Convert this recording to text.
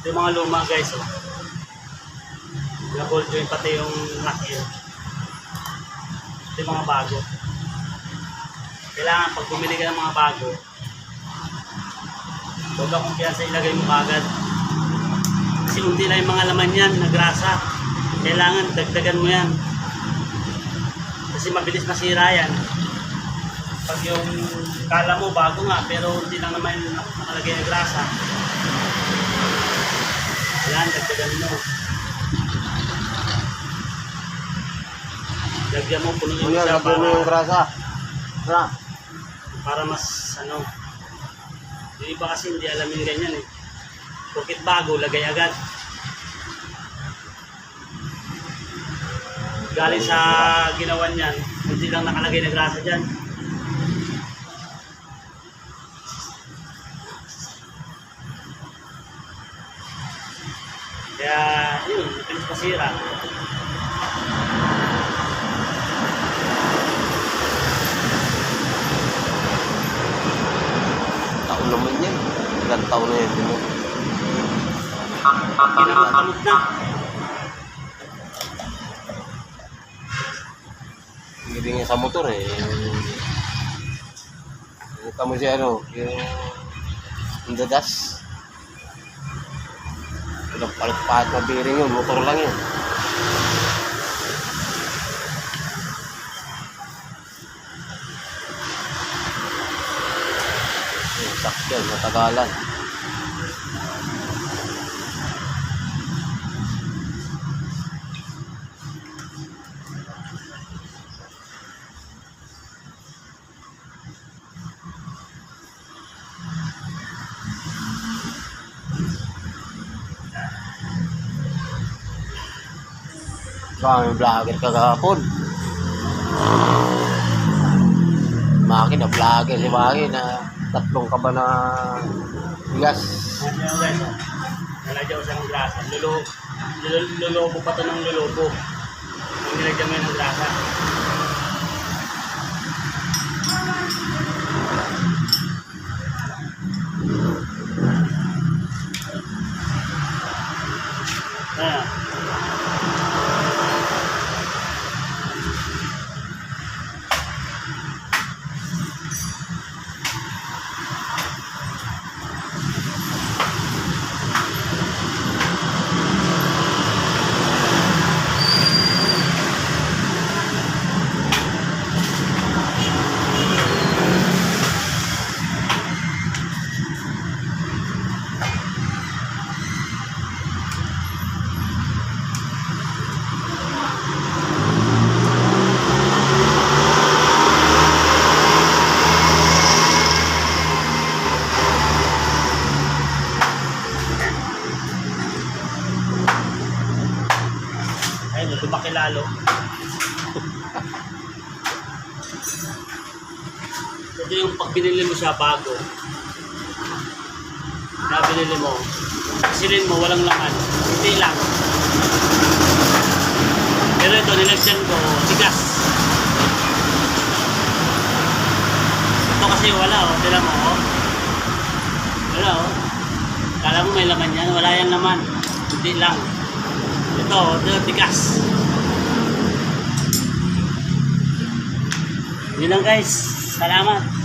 Yung mga luma guys, oh. Na ball joint pati yung lock-in. Ito yung mga bago. Kailangan pag bumili ka ng mga bago, huwag kang kumpiyansa ilagay mo agad. Kasi unti lang yung mga laman yan na grasa. Kailangan dagdagan mo yan. Kasi mabilis masira yan. Pag yung kala mo bago nga, pero hindi lang naman nakalagay na grasa. Yan, dagdagan mo. Lagyan mo, punuin mo Ano yan, siya lagyan mo yung para, grasa. Sa, para mas ano. Yung iba kasi hindi alam yung ganyan eh. Bakit bago, lagay agad. Galing sa ginawa niyan, hindi lang nakalagay na grasa dyan. Kaya, yun, mabilis masira. taon naman yan. Ilang taon na yan. Ano? Sa motor eh. Kita mo siya ano, yung dadas. Walang palit-palit na bearing yun, motor lang yun. Sakyan, matagalan. Kami vlogger kagapon. Maki na vlogger si Maki na tatlong kaba na bigas. Nalagyan ko siya ng grasa. Lulo, pa to ng lulobo. Nilagyan mo yun grasa. Lalo. Ito yung pag binili mo siya bago. Na binili mo. Silin mo, walang laman. Hindi lang. Pero ito, nilagyan ko, tigas. Ito kasi wala, oh. Tira mo, oh. Wala, oh. Kala mo may laman yan, wala yan laman. Hindi lang. Ito, ito, tigas. Yun lang guys. Salamat.